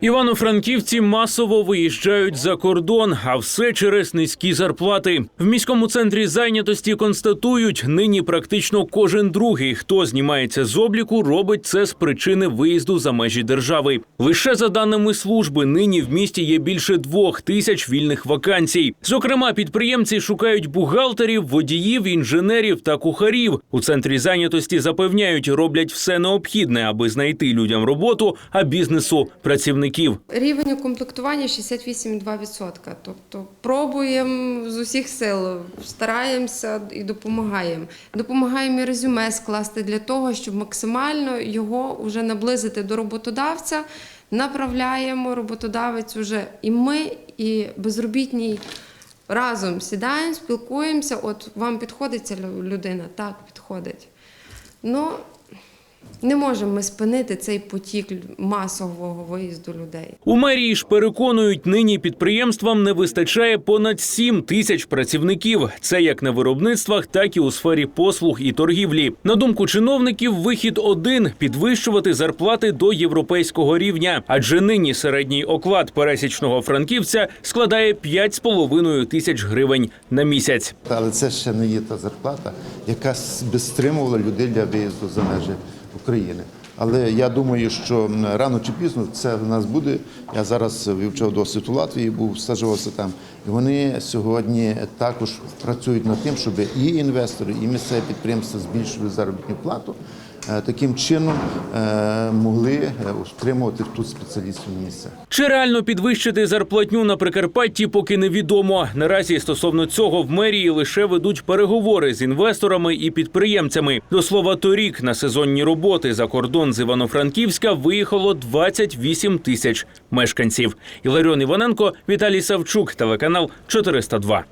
Івано-франківці масово виїжджають за кордон, а все через низькі зарплати. В міському центрі зайнятості констатують, нині практично кожен другий, хто знімається з обліку, робить це з причини виїзду за межі держави. Лише за даними служби, нині в місті є більше двох тисяч вільних вакансій. Зокрема, підприємці шукають бухгалтерів, водіїв, інженерів та кухарів. У центрі зайнятості запевняють, роблять все необхідне, аби знайти людям роботу, а бізнесу працівників. Рівень укомплектування 68,2%. Тобто пробуємо з усіх сил, стараємося і допомагаємо. Допомагаємо і резюме скласти для того, щоб максимально його вже наблизити до роботодавця. Направляємо роботодавець уже і ми, і безробітній разом сідаємо, спілкуємося. От вам підходить ця людина? Так, підходить. Ну, не можемо ми спинити цей потік масового виїзду людей. У мерії ж переконують, нині підприємствам не вистачає понад 7 тисяч працівників. Це як на виробництвах, так і у сфері послуг і торгівлі. На думку чиновників, вихід один підвищувати зарплати до європейського рівня. Адже нині середній оклад пересічного франківця складає 5,5 тисяч гривень на місяць. Але це ще не є та зарплата, яка би стримувала людей для виїзду за межі України. Але я думаю, що рано чи пізно це в нас буде. Я зараз вивчав досвід у Латвії, був стажувався там. І вони сьогодні також працюють над тим, щоб і інвестори, і місцеві підприємства збільшили заробітну плату. Е, Таким чином е, могли е, утримувати тут спеціалістів на місцях. Чи реально підвищити зарплатню на Прикарпатті, поки невідомо. Наразі стосовно цього в мерії лише ведуть переговори з інвесторами і підприємцями. До слова, торік на сезонні роботи за кордон з Івано-Франківська виїхало 28 тисяч мешканців. Іларіон Іваненко, Віталій Савчук, телеканал 402.